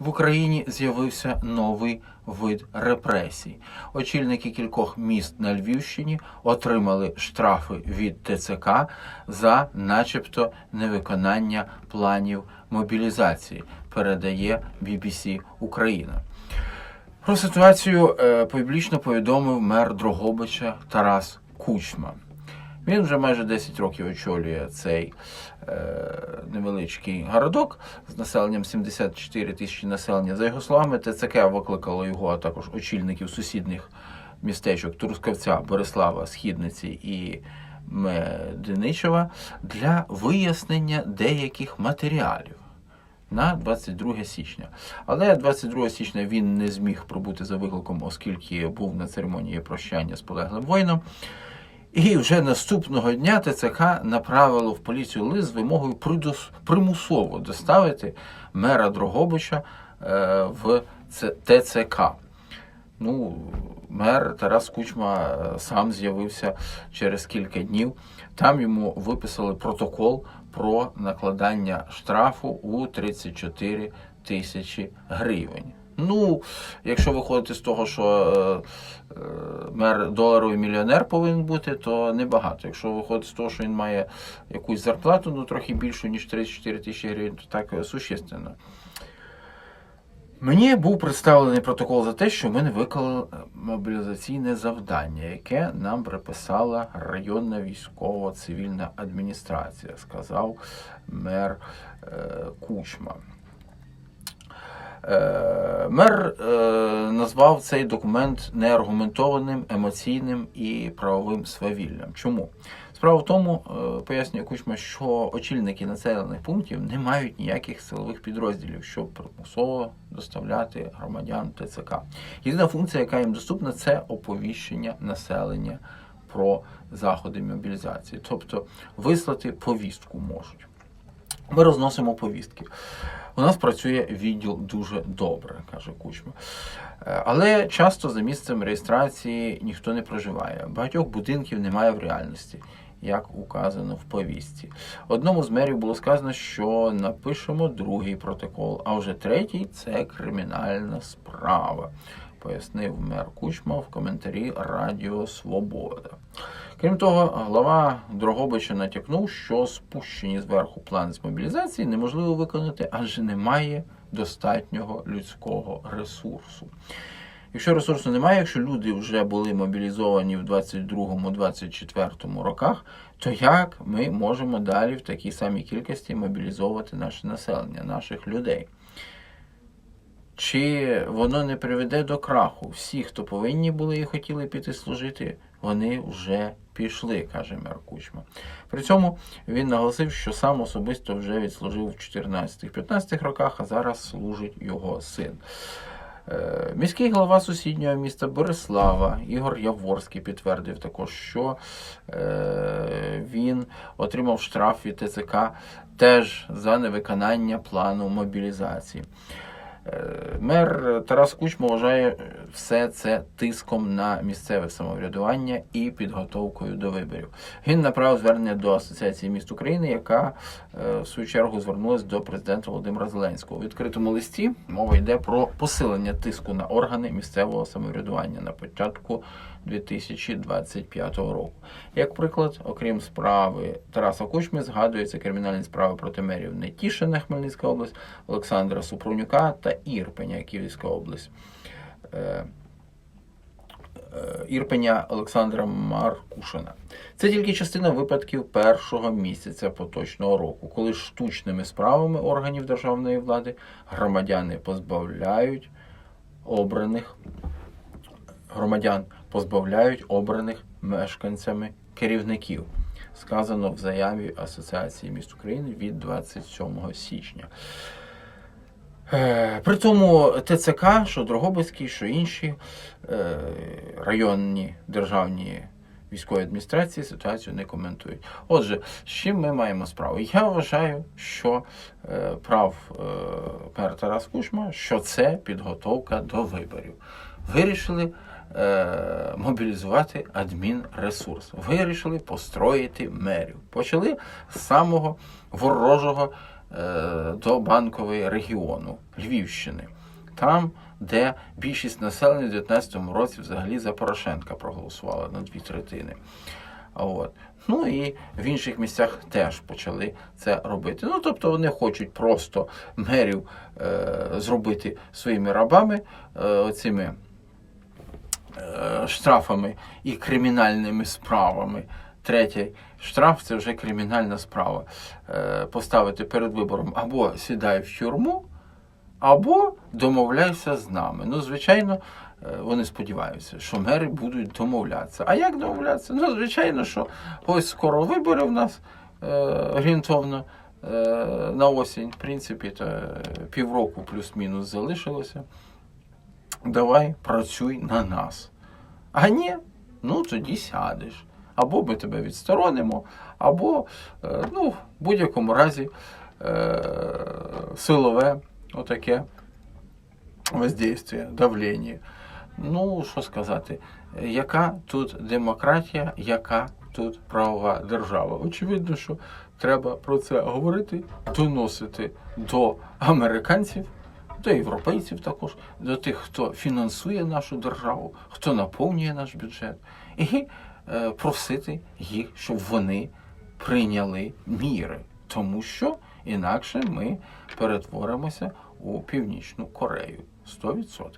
в Україні з'явився новий вид репресій. Очільники кількох міст на Львівщині отримали штрафи від ТЦК за, начебто, невиконання планів мобілізації. Передає BBC Україна. Про ситуацію е, публічно повідомив мер Дрогобича Тарас Кучма. Він вже майже 10 років очолює цей е, невеличкий городок з населенням 74 тисячі населення. За його словами, ТЦК викликало його, а також очільників сусідніх містечок Трускавця, Борислава, Східниці і Мединичева для вияснення деяких матеріалів на 22 січня. Але 22 січня він не зміг пробути за викликом, оскільки був на церемонії прощання з полеглим воїном. І вже наступного дня ТЦК направило в поліцію лист з вимогою примусово доставити мера Дрогобича е, в ТЦК. Ну, мер Тарас Кучма е, сам з'явився через кілька днів. Там йому виписали протокол про накладання штрафу у 34 тисячі гривень. Ну, якщо виходити з того, що е, е, мер доларовий мільйонер повинен бути, то небагато. Якщо виходити з того, що він має якусь зарплату, ну трохи більшу, ніж 34 тисячі гривень, то так е, существенно. Мені був представлений протокол за те, що в мене виклали мобілізаційне завдання, яке нам приписала районна військова цивільна адміністрація, сказав мер е, Кучма. Е, Мер е, назвав цей документ неаргументованим, емоційним і правовим свавіллям. Чому? Справа в тому, е, пояснює Кучма, що очільники населених пунктів не мають ніяких силових підрозділів, щоб примусово доставляти громадян ТЦК. Єдина функція, яка їм доступна, це оповіщення населення про заходи мобілізації, тобто вислати повістку можуть. Ми розносимо повістки. У нас працює відділ дуже добре, каже Кучма. Е, Але часто за місцем реєстрації ніхто не проживає. Багатьох будинків немає в реальності, як указано в повістці. Одному з мерів було сказано, що напишемо другий протокол, а вже третій це кримінальна справа, пояснив мер Кучма в коментарі Радіо Свобода. Крім того, глава Дрогобича натякнув, що спущені зверху плани з мобілізації неможливо виконати, адже немає достатнього людського ресурсу. Якщо ресурсу немає, якщо люди вже були мобілізовані в 22-24 роках, то як ми можемо далі в такій самій кількості мобілізовувати наше населення, наших людей? Чи воно не приведе до краху? Всі, хто повинні були і хотіли піти служити, вони вже пішли, каже мер Кучма. При цьому він наголосив, що сам особисто вже відслужив в 14-15 роках, а зараз служить його син. Е, Міський голова сусіднього міста Борислава Ігор Яворський підтвердив також, що е, він отримав штраф від ТЦК теж за невиконання плану мобілізації. Мер Тарас Кучма вважає все це тиском на місцеве самоврядування і підготовкою до виборів. Він направив звернення до Асоціації міст України, яка е, в свою чергу звернулася до президента Володимира Зеленського. У відкритому листі мова йде про посилення тиску на органи місцевого самоврядування на початку 2025 року. Як приклад, окрім справи Тараса Кучми, згадуються кримінальні справи проти мерів Нетішина, Хмельницька область, Олександра Супрунюка та Ірпеня, Київська область. Е, е, Ірпеня Олександра Маркушина. Це тільки частина випадків першого місяця поточного року, коли штучними справами органів державної влади громадяни позбавляють обраних громадян позбавляють обраних мешканцями керівників. Сказано в заяві Асоціації міст України від 27 січня. Е, При цьому ТЦК, що Дрогобицький, що інші е, районні державні військові адміністрації ситуацію не коментують. Отже, з чим ми маємо справу? Я вважаю, що е, прав мер Тарас Кучма, що це підготовка до виборів. Вирішили мобілізувати адмінресурс, вирішили построїти мерів. Почали з самого ворожого до банкової регіону Львівщини, там, де більшість населення в 2019 році взагалі за Порошенка проголосувала на дві третини. От. Ну і в інших місцях теж почали це робити. Ну, тобто вони хочуть просто мерів е, зробити своїми рабами, е, оцими е, штрафами і кримінальними справами. Третій штраф це вже кримінальна справа. Е, поставити перед вибором або сідай в тюрму, або домовляйся з нами. Ну, звичайно, е, вони сподіваються, що мери будуть домовлятися. А як домовлятися? Ну, звичайно, що ось скоро вибори в нас е, орієнтовно на осінь, в принципі, то півроку плюс-мінус залишилося. Давай працюй на нас. А ні, ну тоді сядеш. Або ми тебе відсторонимо, або, е, ну, в будь-якому разі, е, силове отаке воздействие, давлення. Ну, що сказати, яка тут демократія, яка тут правова держава? Очевидно, що треба про це говорити, доносити до американців, до європейців також, до тих, хто фінансує нашу державу, хто наповнює наш бюджет, і просити їх, щоб вони прийняли міри, тому що інакше ми перетворимося у Північну Корею 100%.